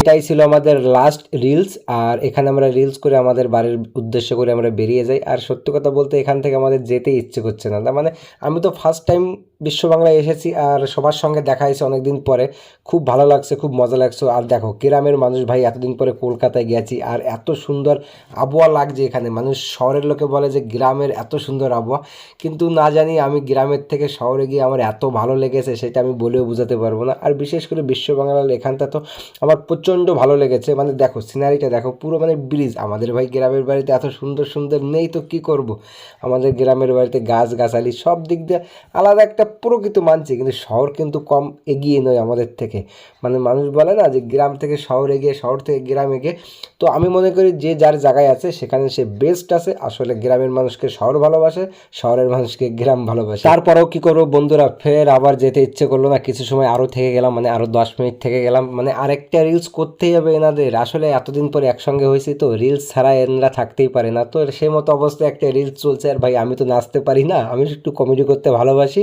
এটাই ছিল আমাদের লাস্ট রিলস আর এখানে আমরা রিলস করে আমাদের বাড়ির উদ্দেশ্য করে আমরা বেরিয়ে যাই। আর সত্যি কথা বলতে এখান থেকে আমাদের যেতে ইচ্ছে করছে না। মানে আমি তো ফার্স্ট টাইম বিশ্ব বাংলায় এসেছি আর সবার সঙ্গে দেখা হয়েছে অনেকদিন পরে। খুব ভালো লাগছে, খুব মজা লাগছে। আর দেখো, গ্রামের মানুষ ভাই, এতদিন পরে কলকাতায় গেছি আর এত সুন্দর আবহাওয়া লাগছে এখানে। মানুষ শহরের লোকে বলে যে গ্রামের এত সুন্দর আবহাওয়া। কিন্তু না জানি আমি গ্রামের থেকে শহরে গিয়ে আমার এত ভালো লেগেছে সেটা আমি বলেও বোঝাতে পারব না। আর বিশেষ করে বিশ্ব বাংলার এখানটা তো আমার প্রচণ্ড ভালো লেগেছে। মানে দেখো সিনারিটা দেখো, পুরো মানে ব্রিজ আমাদের ভাই গ্রামের বাড়িতে এত সুন্দর সুন্দর নেই তো কি করব? আমাদের গ্রামের বাড়িতে গাছ গাছালি সব দিক দিয়ে আলাদা একটা প্রকৃত মানছি, কিন্তু শহর কিন্তু কম এগিয়ে নয় আমাদের থেকে। মানে মানুষ বলে না যে গ্রাম থেকে শহর এগিয়ে, শহর থেকে গ্রাম এগিয়ে। তো আমি মনে করি যে যার জায়গায় আছে, সেখানে সে বেস্ট আছে। আসলে গ্রামের মানুষকে শহর ভালোবাসে, শহরের মানুষকে গ্রাম ভালোবাসে। তারপরেও কি করব বন্ধুরা? ফের আবার যেতে ইচ্ছে করল না। কিছু সময় আরও থেকে গেলাম মানে আরও দশ মিনিট থেকে গেলাম। মানে আরেকটা রিলস করতেই হবে এনাদের। আসলে এতদিন পরে একসঙ্গে হয়েছি তো রিলস ছাড়া এনারা থাকতেই পারে না। তো সে মতো অবস্থায় একটা রিলস চলছে, আর ভাই আমি তো নাচতে পারি না। আমি একটু কমেডি করতে ভালোবাসি।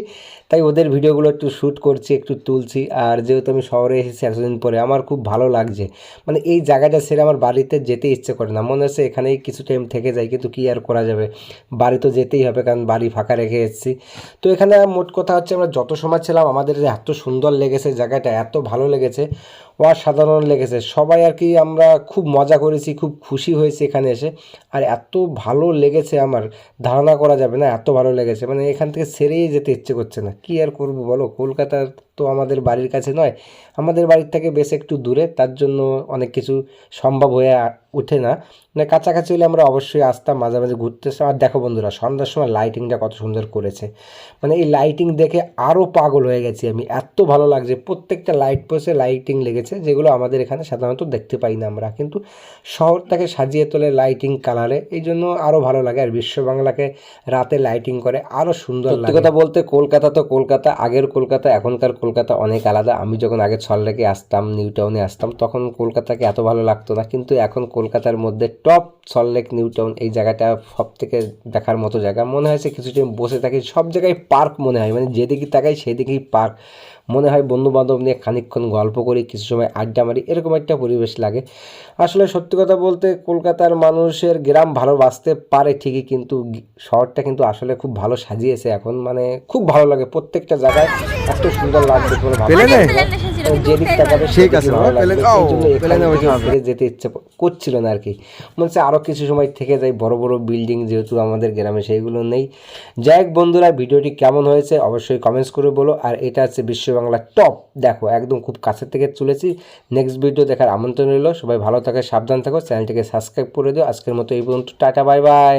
তাই ওদের ভিডিওগুলো একটু শ্যুট করছি, একটু তুলছি। আর যেহেতু আমি শহরে এসেছি এতদিন পরে, আমার খুব ভালো লাগছে। মানে এই জায়গাটা সেরে আমার বাড়িতে যেতে ইচ্ছে করে না। মনে হচ্ছে এখানেই কিছু টাইম থেকে যাই, কিন্তু কী আর করা যাবে? বাড়ি তো যেতেই হবে, কারণ বাড়ি ফাঁকা রেখে এসেছি। তো এখানে মোট কথা হচ্ছে আমরা যত সময় ছিলাম, আমাদের এত সুন্দর লেগেছে জায়গাটা, এত ভালো লেগেছে। অসাধারণ লেগেছে। সবাই আর কি আমরা খুব মজা করেছি, খুব খুশি হয়েছি এখানে এসে। আর এত ভালো লেগেছে আমার, ধারণা করা যাবে না, এত ভালো লেগেছে। মানে এখান থেকে সেরেই যেতে ইচ্ছে করছে না। কি আর করব বলো? কলকাতার তো আমাদের বাড়ির কাছে নয়, আমাদের বাড়ির থেকে বেশ একটু দূরে। তার জন্য অনেক কিছু সম্ভব হয়ে ওঠে না। মানে কাছাকাছি হলে আমরা অবশ্যই আসতাম মাঝে মাঝে ঘুরতে আসতাম। আর দেখো বন্ধুরা সন্ধ্যার সময় লাইটিংটা কত সুন্দর করেছে। মানে এই লাইটিং দেখে আরও পাগল হয়ে গেছি আমি। এত ভালো লাগছে প্রত্যেকটা লাইট পোস্টে লাইটিং লেগেছে যেগুলো আমাদের এখানে সাধারণত দেখতে পাই না আমরা। কিন্তু শহরটাকে সাজিয়ে তোলে লাইটিং কালারে এই জন্য আরও ভালো লাগে। আর বিশ্ব বাংলাকে রাতে লাইটিং করে আরও সুন্দর লাগে। কথা বলতে কলকাতা তো কলকাতা আগের কলকাতা এখনকার কলকাতা অনেক আলাদা। আমি যখন আগে সল্টলেকে আসতাম নিউ টাউনে আসতাম তখন কলকাতাকে এত ভালো লাগতো না। কিন্তু এখন কলকাতার মধ্যে টপ সল্টলেক নিউ টাউন এই জায়গাটা সব থেকে দেখার মতো জায়গা। মনে হয়েছে কিছু টাইম বসে থাকি সব জায়গায় পার্ক মনে হয় মানে যেদিকে তাকাই সেদিকেই পার্ক। মনে হয় বন্ধু বান্ধব নিয়ে খানিকক্ষণ গল্প করি কিছু সময় আড্ডা মারি এরকম একটা পরিবেশ লাগে। আসলে সত্যি কথা বলতে কলকাতার মানুষের গ্রাম ভালোবাসতে পারে ঠিকই কিন্তু শহরটা কিন্তু আসলে খুব ভালো সাজিয়েছে এখন মানে খুব ভালো লাগে প্রত্যেকটা জায়গায় এত সুন্দর লাগবে ঠিক আছে যেতে ইচ্ছে করছিল না আর কি। মনে হচ্ছে আরও কিছু সময় থেকে যাই বড় বড় বিল্ডিং যেহেতু আমাদের গ্রামে সেইগুলো নেই। যাই হোক বন্ধুরা ভিডিওটি কেমন হয়েছে অবশ্যই কমেন্টস করে বলো। আর এটা হচ্ছে বিশ্ব বাংলা টপ দেখো একদম খুব কাছের থেকে তুলেছি। নেক্সট ভিডিও দেখার আমন্ত্রণ রইল। সবাই ভালো থাকে সাবধান থাকো। চ্যানেলটিকে সাবস্ক্রাইব করে দিও। আজকের মতো এই পর্যন্ত। Tata bye bye